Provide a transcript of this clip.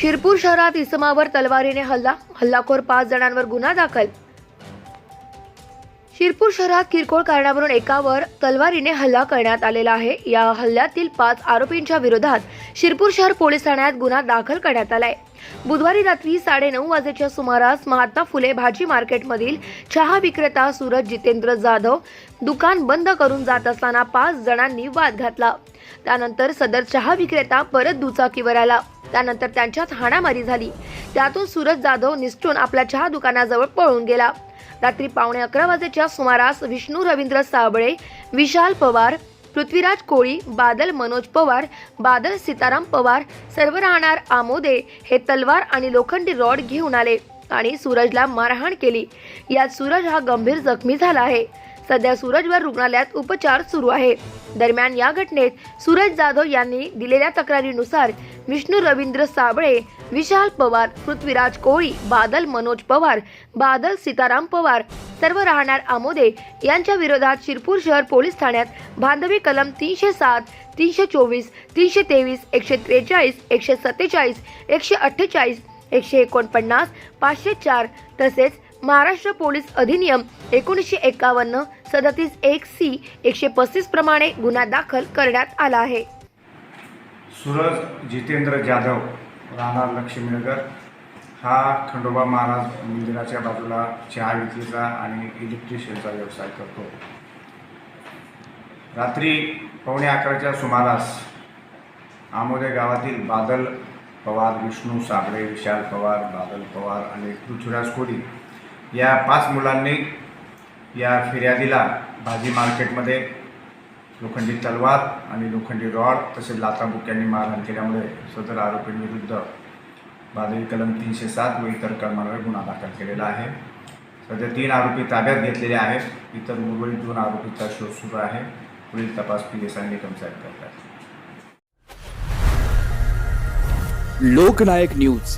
शिरपूर शहरात इसमावर तलवारीने हल्ला हल्लाखोर पाच जणांवर गुन्हा दाखल शिरपूर शहरात किरकोळ कारणावरून एकावर तलवारीने हल्ला करण्यात आलेला आहे. या हल्ल्यातील पाच आरोपींच्या विरोधात शिरपूर शहर पोलीस ठाण्यात गुन्हा दाखल करण्यात आलाय. बुधवारी रात्री साडेनऊ वाजेच्या सुमारास महात्मा फुले भाजी मार्केटमधील चहा विक्रेता सूरज जितेंद्र जाधव दुकान बंद करून जात असताना पाच जणांनी वाद घातला. त्यानंतर सदर चहा विक्रेता परत दुचाकीवर आला. त्यानंतर त्यांच्यात हाणामारी झाली. त्यातून सूरज जाधव निसटून आपल्या चहा दुकानाजवळ पळून गेला. रात्री पावणे अकरा वाजेच्या सुमारास विष्णू रवींद्र साबळे विशाल पवार पृथ्वीराज कोळी बादल मनोज पवार बादल सीताराम पवार सर्व राहणार आमोदे हे तलवार आणि लोखंडी रॉड घेऊन आले आणि सूरजला मारहाण केली. यात सूरज हा गंभीर जखमी झाला आहे. सध्या सूरजवर रुग्णालयात उपचार सुरू आहे. दरम्यान या घटनेत सूरज जाधव यांनी दिलेल्या तक्रारीनुसार विष्णू रवींद्र साबळे विशाल पवार पृथ्वीराज कोळी बादल मनोज पवार बादल सीताराम पवार सर्व राहणार आमोदे यांच्या विरोधात शिरपूर शहर पोलीस ठाण्यात बांधवी कलम तीनशे सात तीनशे चोवीस तीनशे तेवीस एकशे त्रेचाळीस एकशे सत्तेचाळीस एकशे अठ्ठेचाळीस एकशे एकोणपन्नास पाचशे चार तसेच महाराष्ट्र पोलीस अधिनियम एकोणीसशे एकावन्न सदतीस एक सी एकशे पस्तीस प्रमाणे गुन्हा दाखल करण्यात आला आहे. सूरज जितेंद्र जाधव राहणार लक्ष्मीनगर. हा खंडोबा महाराज मंदिराच्या बाजूला चहा विक्रीचा आणि इलेक्ट्रिशियनचा व्यवसाय करतो. रात्री पावणे अकराच्या सुमारास आमोदे गावातील बादल पवार विष्णू साबळे विशाल पवार बादल पवार आणि पृथ्वीराज कोडी या पाच मुलांनी या फिर्यादीला भाजी मार्केटमध्ये लोखंडी तलवार आणि लोखंडी रॉड तसेच लाताबुक्यांनी मारहाण केल्यामुळे सदर आरोपींविरुद्ध बादळी कलम तीनशे सात व इतर कलमांवर गुन्हा दाखल केलेला आहे. सध्या तीन आरोपी ताब्यात घेतलेले आहेत. इतर उर्वरित दोन आरोपीचा शोध सुरू आहे. पुढील तपास पी एस आय निकम साहेब करतात. लोकनायक न्यूज.